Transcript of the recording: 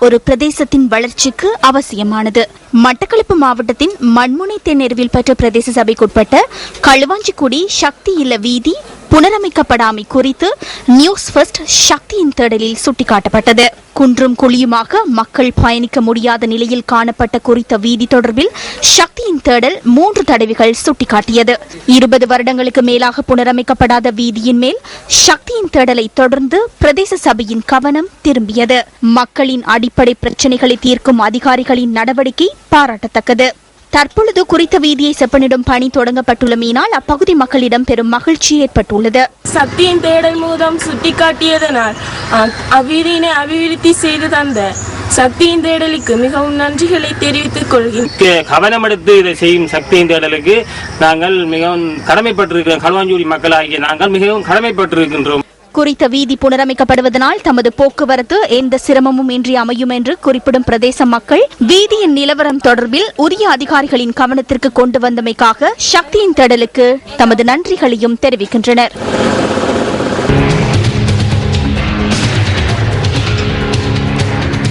ஒரு பிரதேசத்தின் வளர்ச்சிக்கு அவசியமானது. மட்டக்களப்பு மாவட்டத்தின் மண்முனை தென்னெருவில் பெற்ற பிரதேச சபைக்குட்பட்ட களுவாஞ்சிக்குடி சக்தி இல்ல வீதி புனரமைக்கப்படாமை குறித்து நியூஸ் ஃபர்ஸ்ட் சக்தியின் தேடலில் சுட்டிக்காட்டப்பட்டது. குன்றும் குழியுமாக மக்கள் பயணிக்க முடியாத நிலையில் காணப்பட்ட குறித்த வீதி தொடர்பில் சக்தியின் தேடல் மூன்று தடவைகள் சுட்டிக்காட்டியது. இருபது வருடங்களுக்கு மேலாக புனரமைக்கப்படாத வீதியின் மேல் சக்தியின் தேடலை தொடர்ந்து பிரதேச சபையின் கவனம் திரும்பியது. மக்களின் அடிப்படை பிரச்சினைகளை தீர்க்கும் அதிகாரிகளின் நடவடிக்கை பாராட்டத்தக்கது. தற்பொழுது குறித்த வீதியை செப்பனிடும் பணி தொடங்கப்பட்டுள்ளமையினால் அப்பகுதி மக்களிடம் பெரும் மகிழ்ச்சி ஏற்பட்டுள்ளது. சக்தியின் தேடல் மூலம் சுட்டிக்காட்டியதனால் அவ்வீதியினை அபிவிருத்தி செய்து தந்த சக்தியின் தேடலுக்கு மிகவும் நன்றிகளை தெரிவித்துக் கொள்கிறேன். கவனம் எடுத்து இதை செய்யும் சக்தியின் தேடலுக்கு நாங்கள் மிகவும் கடமைப்பட்டிருக்கிறோம். களுவாஞ்சூரி மக்களாகிய நாங்கள் மிகவும் கடமைப்பட்டிருக்கின்றோம். குறித்த வீதி புனரமைக்கப்படுவதனால் தமது போக்குவரத்து எந்த சிரமமும் இன்றி அமையும் என்று குறிப்பிடும் பிரதேச மக்கள் வீதியின் நிலவரம் தொடர்பில் உரிய அதிகாரிகளின் கவனத்திற்கு கொண்டு வந்தமைக்காக சக்தியின் தடலுக்கு தமது நன்றிகளையும் தெரிவிக்கின்றனர்.